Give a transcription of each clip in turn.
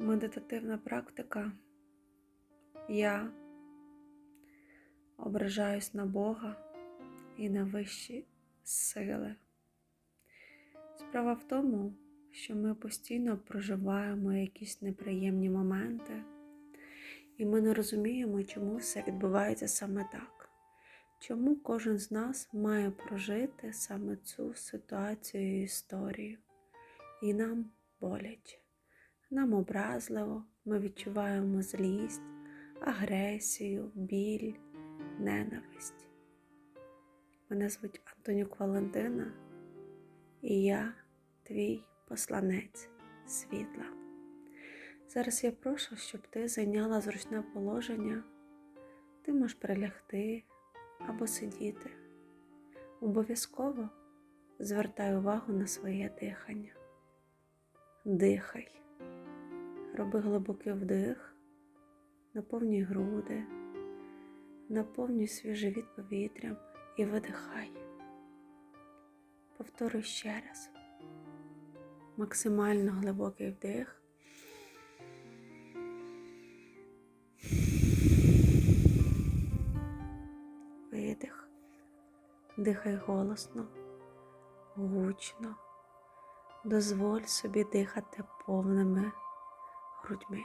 Медитативна практика. Я ображаюсь на Бога і на вищі сили. Справа в тому, що ми постійно проживаємо якісь неприємні моменти, і ми не розуміємо, чому все відбувається саме так. Чому кожен з нас має прожити саме цю ситуацію і історію, і нам боляче. Нам образливо, ми відчуваємо злість, агресію, біль, ненависть. Мене звуть Антонюк Валентина, і я твій посланець світла. Зараз я прошу, щоб ти зайняла зручне положення. Ти можеш прилягти або сидіти. Обов'язково звертай увагу на своє дихання. Дихай. Роби глибокий вдих, наповнюй груди, наповнюй свіжий від повітрям і видихай. Повторюй ще раз. Максимально глибокий вдих. Видих. Дихай голосно, гучно. Дозволь собі дихати повними грудьми.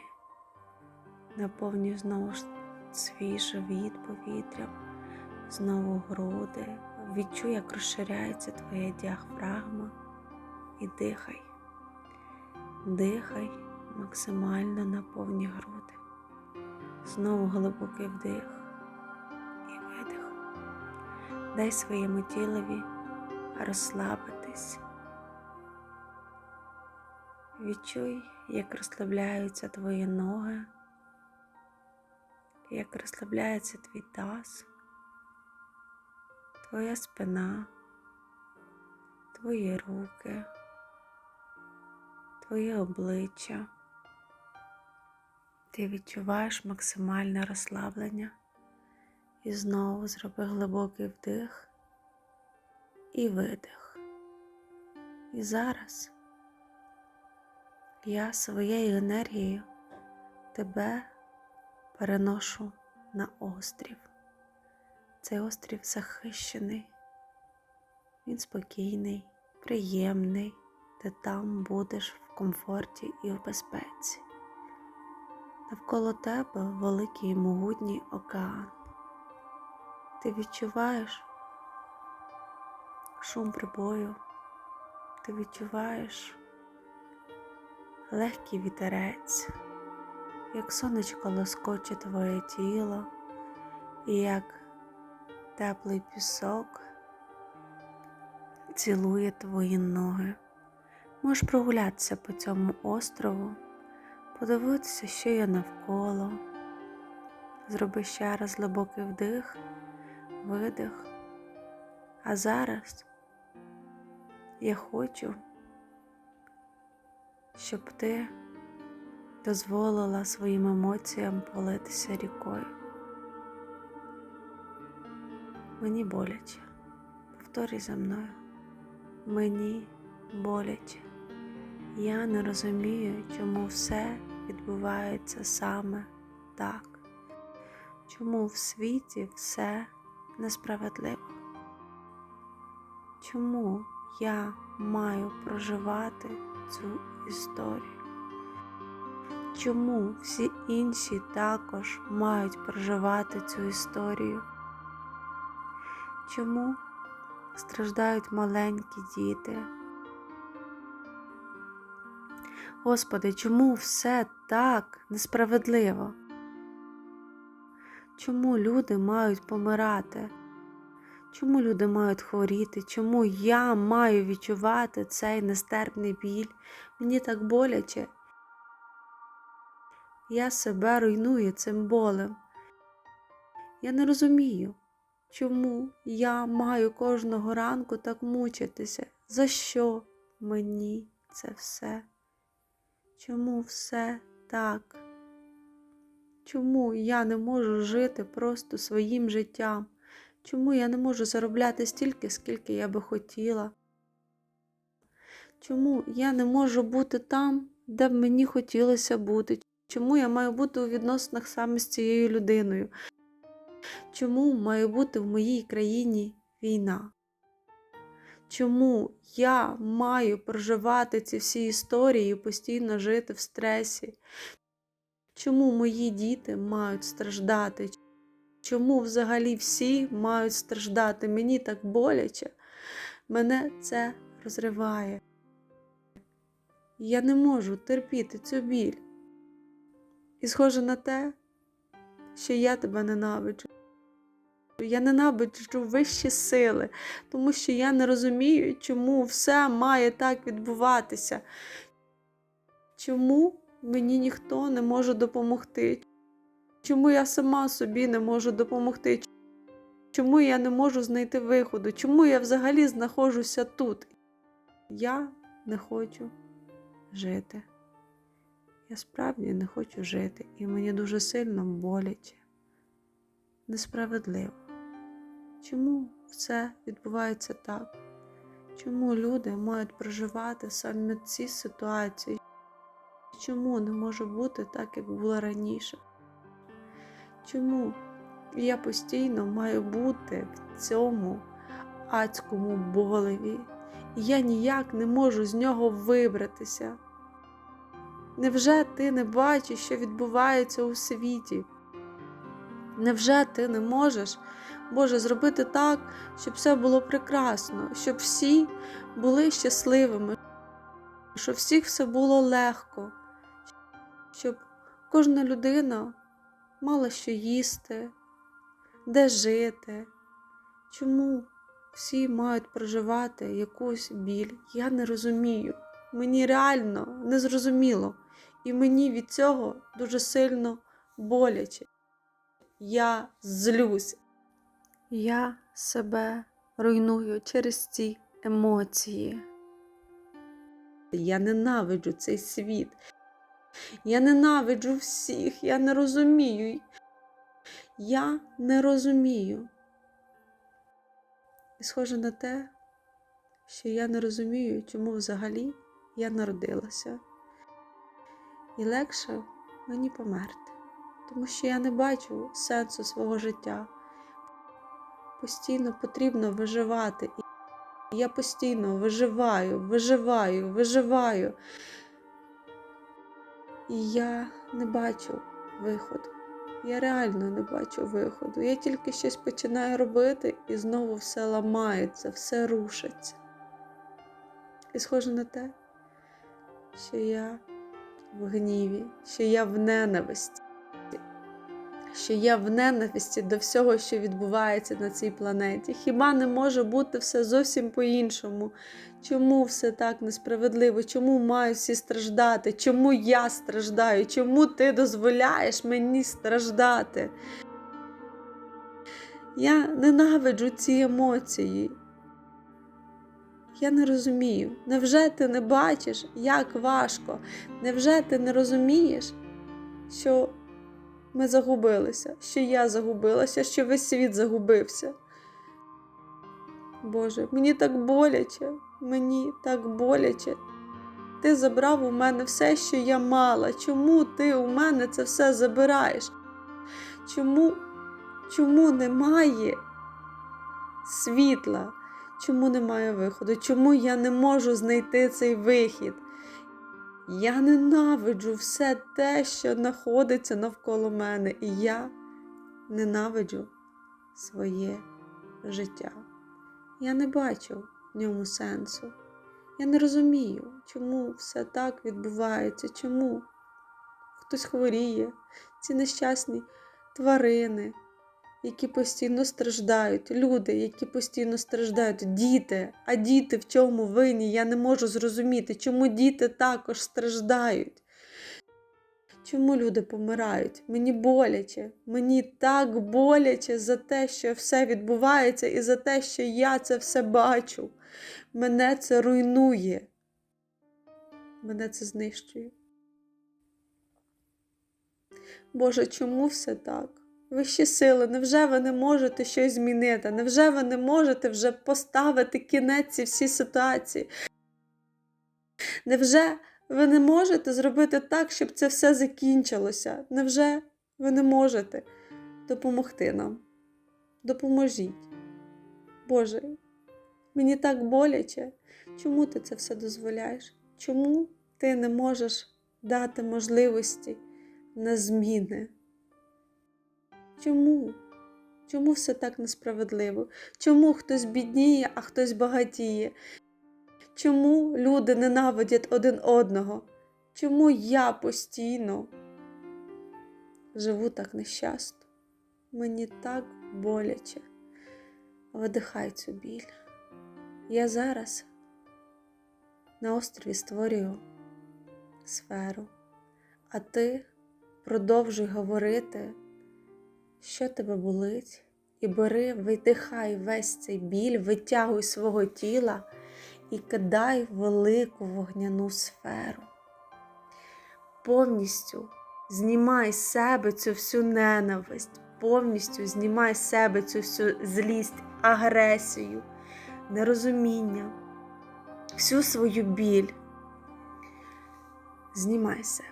Наповнюй знову ж свіже від повітрям, знову груди. Відчуй, як розширяється твоя діафрагма і дихай. Дихай, максимально наповнюй груди. Знову глибокий вдих і видих. Дай своєму тілові розслабитись. Відчуй, як розслабляються твої ноги, як розслабляється твій таз, твоя спина, твої руки, твоє обличчя. Ти відчуваєш максимальне розслаблення і знову зроби глибокий вдих і видих. І зараз я своєю енергією тебе переношу на острів. Цей острів захищений, він спокійний, приємний, ти там будеш в комфорті і в безпеці. Навколо тебе великий і могутній океан. Ти відчуваєш шум прибою, ти відчуваєш легкий вітерець, як сонечко лоскоче твоє тіло, і як теплий пісок цілує твої ноги. Можеш прогулятися по цьому острову, подивитися, що є навколо. Зроби ще раз глибокий вдих, видих. А зараз я хочу щоб ти дозволила своїм емоціям политися рікою. Мені боляче. Повторюй за мною. Мені боляче. Я не розумію, чому все відбувається саме так. Чому в світі все несправедливо? Чому я маю проживати цю історію? Чому всі інші також мають проживати цю історію? Чому страждають маленькі діти? Господи, чому все так несправедливо? Чому люди мають помирати? Чому люди мають хворіти? Чому я маю відчувати цей нестерпний біль? Мені так боляче. Я себе руйную цим болем. Я не розумію, чому я маю кожного ранку так мучитися. За що мені це все? Чому все так? Чому я не можу жити просто своїм життям? Чому я не можу заробляти стільки, скільки я би хотіла? Чому я не можу бути там, де б мені хотілося бути, чому я маю бути у відносинах саме з цією людиною, чому має бути в моїй країні війна. Чому я маю проживати ці всі історії і постійно жити в стресі? Чому мої діти мають страждати? Чому взагалі всі мають страждати? Мені так боляче, мене це розриває. Я не можу терпіти цю біль. І схоже на те, що я тебе ненавиджу. Я ненавиджу вищі сили, тому що я не розумію, чому все має так відбуватися. Чому мені ніхто не може допомогти? Чому я сама собі не можу допомогти? Чому я не можу знайти виходу? Чому я взагалі знаходжуся тут? Я не хочу жити. Я справді не хочу жити, і мені дуже сильно боляче, несправедливо. Чому все відбувається так? Чому люди мають проживати саме ці ситуації? Чому не може бути так, як було раніше? Чому я постійно маю бути в цьому адському болеві, і я ніяк не можу з нього вибратися? Невже ти не бачиш, що відбувається у світі? Невже ти не можеш, Боже, зробити так, щоб все було прекрасно, щоб всі були щасливими, щоб всіх все було легко, щоб кожна людина мала що їсти, де жити? Чому всі мають проживати якусь біль? Я не розумію. Мені реально не зрозуміло, і мені від цього дуже сильно боляче. Я злюсь. Я себе руйную через ці емоції. Я ненавиджу цей світ. Я ненавиджу всіх, я не розумію. Я не розумію. І схоже на те, що я не розумію, чому взагалі я народилася. І легше мені померти, тому що я не бачу сенсу свого життя. Постійно потрібно виживати. І я постійно виживаю, виживаю, виживаю. І я не бачу виходу. Я реально не бачу виходу. Я тільки щось починаю робити, і знову все ламається, все рушиться. І схоже на те, що я в гніві, що я в ненависті, що я в ненависті до всього, що відбувається на цій планеті. Хіба не може бути все зовсім по-іншому? Чому все так несправедливо? Чому мають всі страждати? Чому я страждаю? Чому ти дозволяєш мені страждати? Я ненавиджу ці емоції. Я не розумію. Невже ти не бачиш, як важко? Невже ти не розумієш, що ми загубилися, що я загубилася, що весь світ загубився? Боже, мені так боляче, мені так боляче. Ти забрав у мене все, що я мала. Чому ти у мене це все забираєш? Чому, чому немає світла? Чому немає виходу? Чому я не можу знайти цей вихід? Я ненавиджу все те, що знаходиться навколо мене, і я ненавиджу своє життя. Я не бачу в ньому сенсу. Я не розумію, чому все так відбувається, чому хтось хворіє, ці нещасні тварини, які постійно страждають, люди, які постійно страждають, діти. А діти в чому винні? Я не можу зрозуміти, чому діти також страждають. Чому люди помирають? Мені боляче, мені так боляче за те, що все відбувається, і за те, що я це все бачу. Мене це руйнує. Мене це знищує. Боже, чому все так? Вищі сили, невже ви не можете щось змінити? Невже ви не можете вже поставити кінець цій всій ситуації? Невже Ви не можете зробити так, щоб це все закінчилося. Невже ви не можете допомогти нам? Допоможіть. Боже, мені так боляче. Чому ти це все дозволяєш? Чому ти не можеш дати можливості на зміни? Чому? Чому все так несправедливо? Чому хтось бідніє, а хтось багатіє? Чому люди ненавидять один одного? Чому я постійно живу так нещасно? Мені так боляче. Видихай цю біль. Я зараз на острові створюю сферу, а ти продовжуй говорити, що тебе болить, і бери, видихай весь цей біль, витягуй свого тіла і кидай в велику вогняну сферу. Повністю знімай з себе цю всю ненависть, повністю знімай з себе цю всю злість, агресію, нерозуміння, всю свою біль. Знімай себе,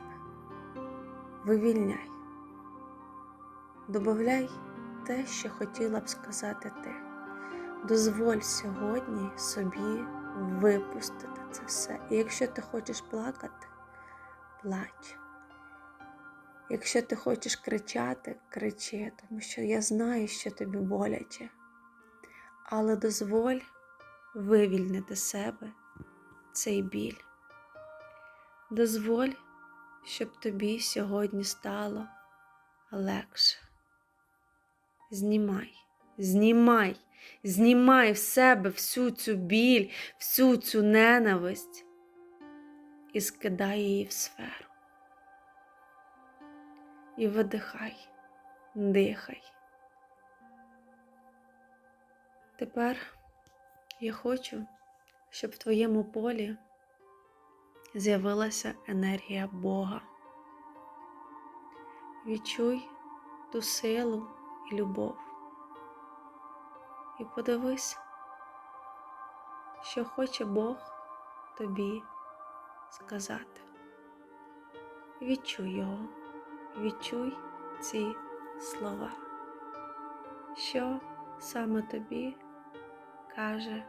вивільняй, добавляй те, що хотіла б сказати ти. Дозволь сьогодні собі випустити це все. І якщо ти хочеш плакати, плач. Якщо ти хочеш кричати, кричи, тому що я знаю, що тобі боляче. Але дозволь вивільнити себе цей біль. Дозволь, щоб тобі сьогодні стало легше. Знімай, знімай, знімай в себе всю цю біль, всю цю ненависть і скидай її в сферу. І видихай, дихай. Тепер я хочу, щоб в твоєму полі з'явилася енергія Бога. Відчуй ту силу любов. І подивись, що хоче Бог тобі сказати. Відчуй його, відчуй ці слова, що саме тобі каже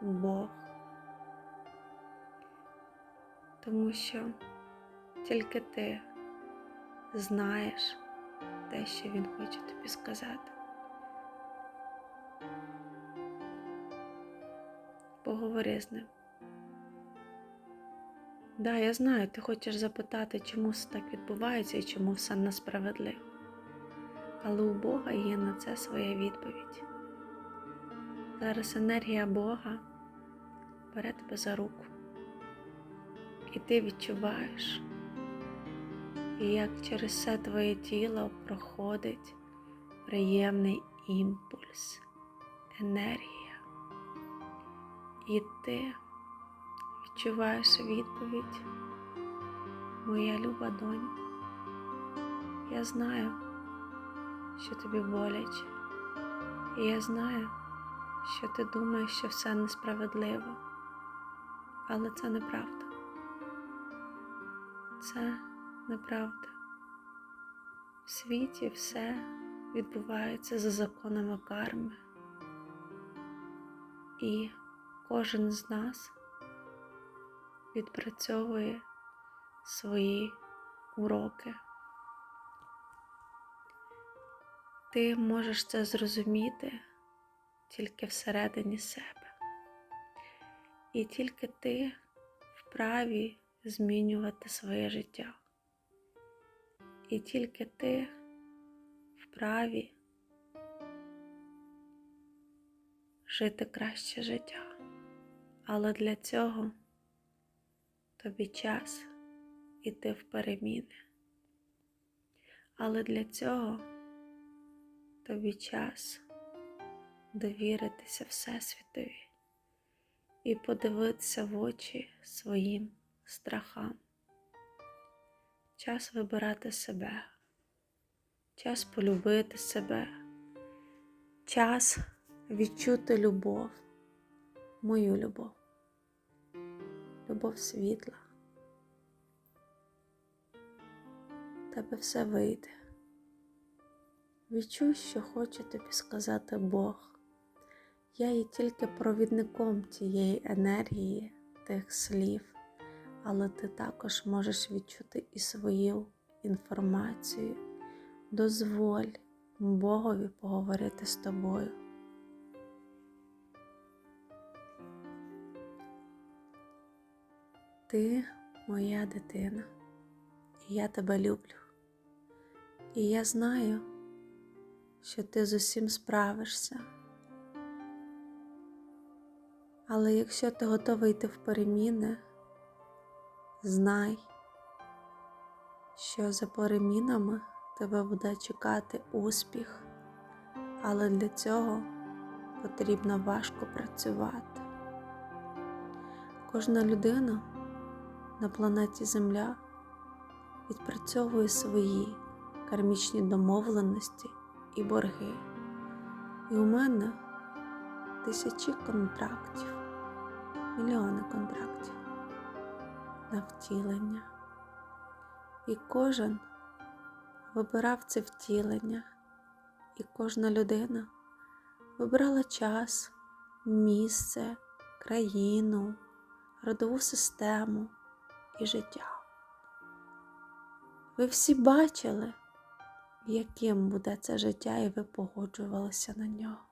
Бог. Тому що тільки ти знаєш те, що Він хоче тобі сказати. Поговори з ним. Да, я знаю, ти хочеш запитати, чому все так відбувається і чому все несправедливо. Але у Бога є на це своя відповідь. Зараз енергія Бога бере тебе за руку. І ти відчуваєш, як через все твоє тіло проходить приємний імпульс, енергія. І ти відчуваєш відповідь, моя люба донь. Я знаю, що тобі боляче, і я знаю, що ти думаєш, що все несправедливо, але це неправда. Це неправда. В світі все відбувається за законами карми. І кожен з нас відпрацьовує свої уроки. Ти можеш це зрозуміти тільки всередині себе. І тільки ти вправі змінювати своє життя. І тільки ти вправі жити краще життя. Але для цього тобі час іти в переміни. Але для цього тобі час довіритися Всесвітові і подивитися в очі своїм страхам час вибирати себе, час полюбити себе, час відчути любов, мою любов, любов світла. Тебе все вийде. Відчуй, що хоче тобі сказати Бог. Я є тільки провідником цієї енергії, тих слів але ти також можеш відчути і свою інформацію. Дозволь Богові поговорити з тобою. Ти моя дитина, і я тебе люблю. І я знаю, що ти з усім справишся. Але якщо ти готовий йти в переміни, знай, що за перемінами тебе буде чекати успіх, але для цього потрібно важко працювати. Кожна людина на планеті Земля відпрацьовує свої кармічні домовленості і борги. І у мене тисячі контрактів, мільйони контрактів на втілення. І кожен вибирав це втілення, і кожна людина вибирала час, місце, країну, родову систему і життя. Ви всі бачили, яким буде це життя, і ви погоджувалися на нього.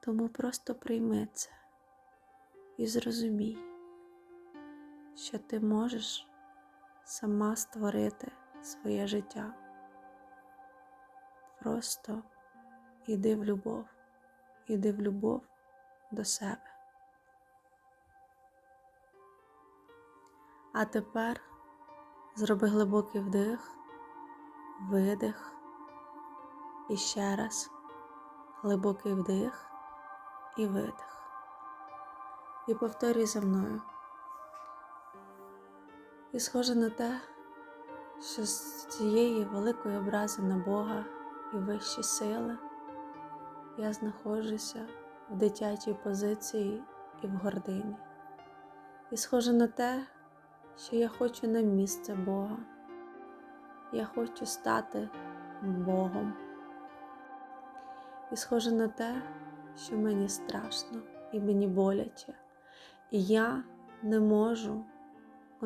Тому просто прийми це і зрозумій, що ти можеш сама створити своє життя. Просто іди в любов, іди в любов до себе. А тепер зроби глибокий вдих, видих і ще раз глибокий вдих і видих. І повторюй за мною. І схоже на те, що з цієї великої образи на Бога і вищі сили я знаходжуся в дитячій позиції і в гордині. І схоже на те, що я хочу на місце Бога. Я хочу стати Богом. І схоже на те, що мені страшно і мені боляче, і я не можу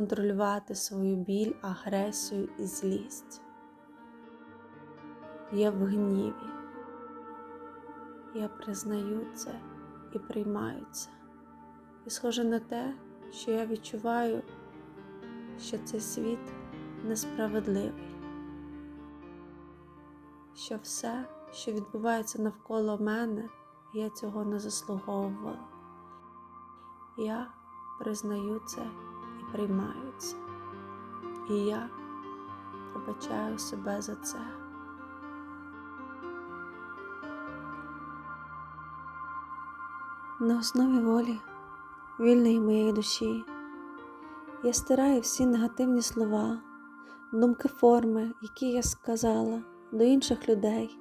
контролювати свою біль, агресію і злість. Я в гніві. Я признаю це і приймаю це. І схоже на те, що я відчуваю, що цей світ несправедливий, що все, що відбувається навколо мене, я цього не заслуговувала. Я признаю це і приймаю це. І я пробачаю себе за це. На основі волі вільної моєї душі я стираю всі негативні слова, думки форми, які я сказала до інших людей,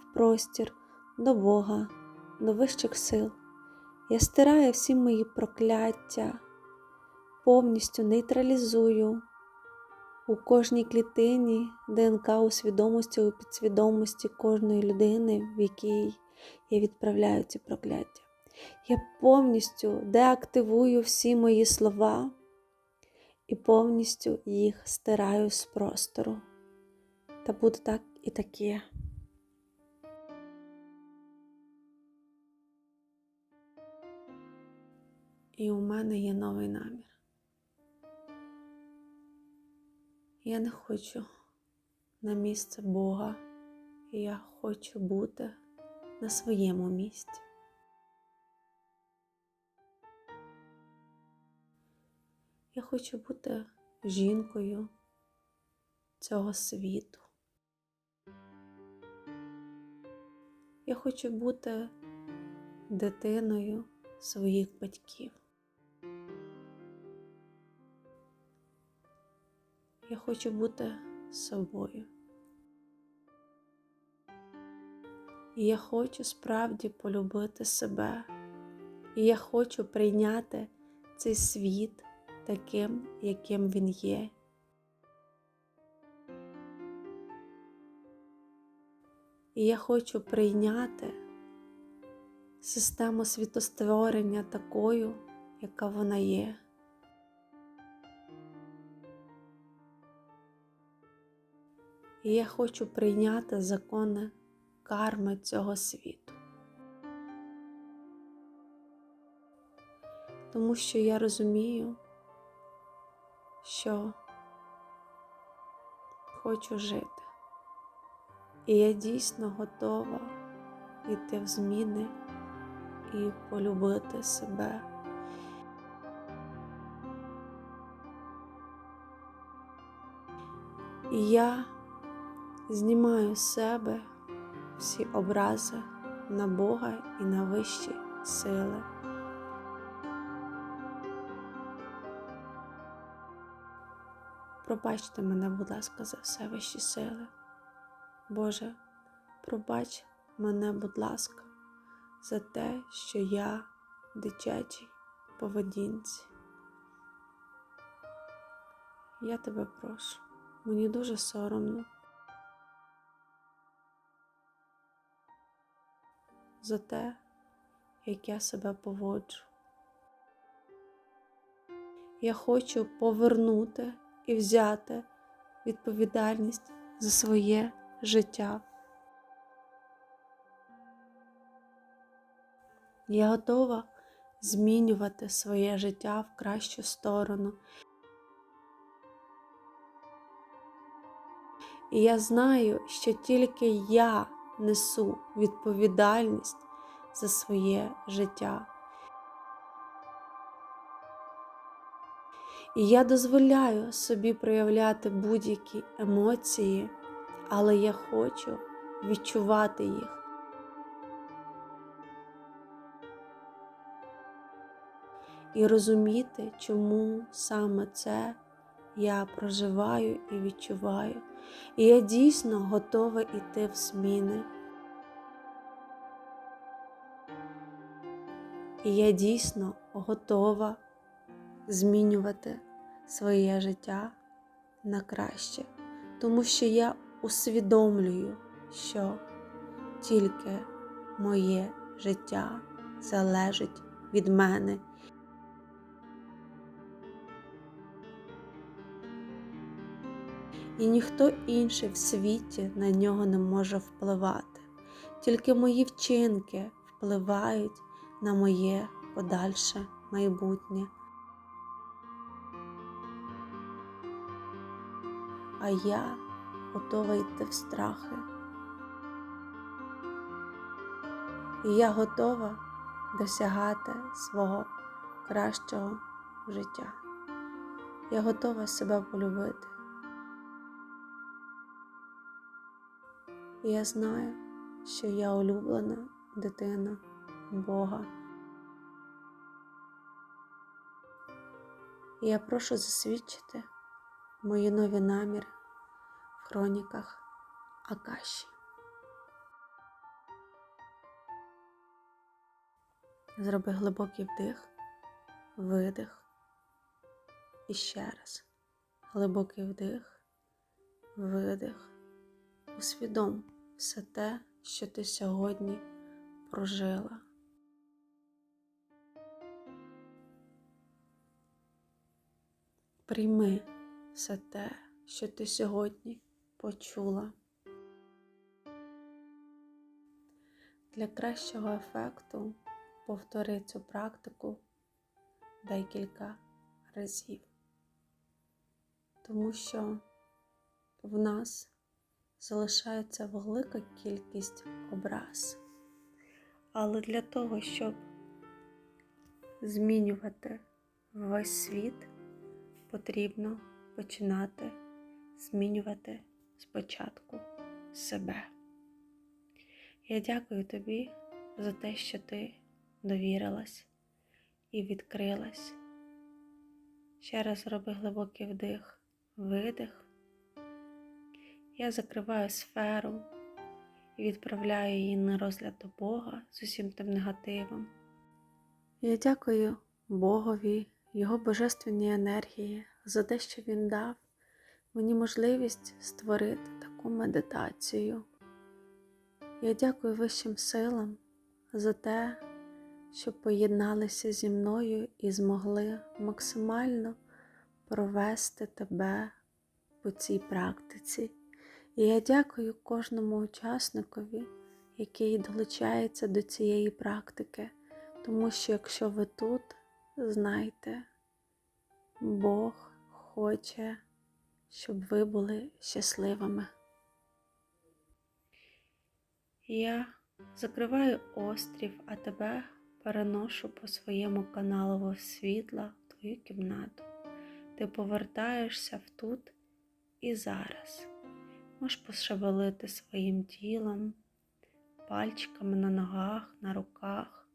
в простір, до Бога, до вищих сил. Я стираю всі мої прокляття, повністю нейтралізую у кожній клітині ДНК у свідомості, у підсвідомості кожної людини, в якій я відправляю ці прокляття. Я повністю деактивую всі мої слова і повністю їх стираю з простору. Та буде так і таке. І у мене є новий намір. Я не хочу на місце Бога, я хочу бути на своєму місці. Я хочу бути жінкою цього світу. Я хочу бути дитиною своїх батьків. Я хочу бути собою. І я хочу справді полюбити себе. І я хочу прийняти цей світ таким, яким він є. І я хочу прийняти систему світостворення такою, яка вона є. І я хочу прийняти закони карми цього світу. Тому що я розумію, що хочу жити. І я дійсно готова йти в зміни і полюбити себе. І я знімаю з себе всі образи на Бога і на вищі сили. Пробачте мене, будь ласка, за все вищі сили. Боже, пробач мене, будь ласка, за те, що я в дитячій поведінці. Я тебе прошу, мені дуже соромно за те, як я себе поводжу. Я хочу повернути і взяти відповідальність за своє життя. Я готова змінювати своє життя в кращу сторону. І я знаю, що тільки я несу відповідальність за своє життя. І я дозволяю собі проявляти будь-які емоції, але я хочу відчувати їх. І розуміти, чому саме це я проживаю і відчуваю. І я дійсно готова йти в зміни. І я дійсно готова змінювати своє життя на краще, тому що я усвідомлюю, що тільки моє життя залежить від мене. І ніхто інший в світі на нього не може впливати, тільки мої вчинки впливають на моє подальше майбутнє. а я готова йти в страхи. І я готова досягати свого кращого життя. Я готова себе полюбити. І я знаю, що я улюблена дитина Бога. І я прошу засвідчити мої нові наміри в хроніках Акаші. Зроби глибокий вдих, видих. І ще раз. Глибокий вдих, видих. Усвідом все те, що ти сьогодні прожила. Прийми все те, що ти сьогодні почула. Для кращого ефекту повтори цю практику декілька разів, тому що в нас залишається велика кількість образ. Але для того, щоб змінювати весь світ, потрібно починати змінювати спочатку себе. Я дякую тобі за те, що ти довірилась і відкрилась. Ще раз роби глибокий вдих, видих. Я закриваю сферу і відправляю її на розгляд до Бога з усім тим негативом. Я дякую Богові, Його божественній енергії за те, що Він дав мені можливість створити таку медитацію. Я дякую вищим силам за те, що поєдналися зі мною і змогли максимально провести тебе по цій практиці. І я дякую кожному учасникові, який долучається до цієї практики, тому що якщо ви тут, знайте, Бог хоче, щоб ви були щасливими. Я закриваю острів, а тебе переношу по своєму каналу світла в твою кімнату. Ти повертаєшся в тут і зараз. Можеш пошевелити своїм тілом, пальчиками на ногах, на руках,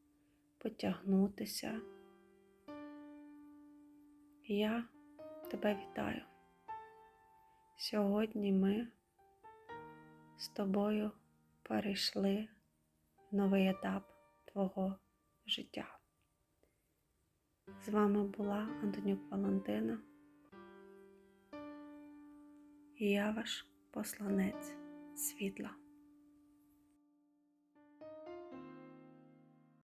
потягнутися. Я тебе вітаю. Сьогодні ми з тобою перейшли в новий етап твого життя. З вами була Антонюк Валентина. І я ваш посланець світла.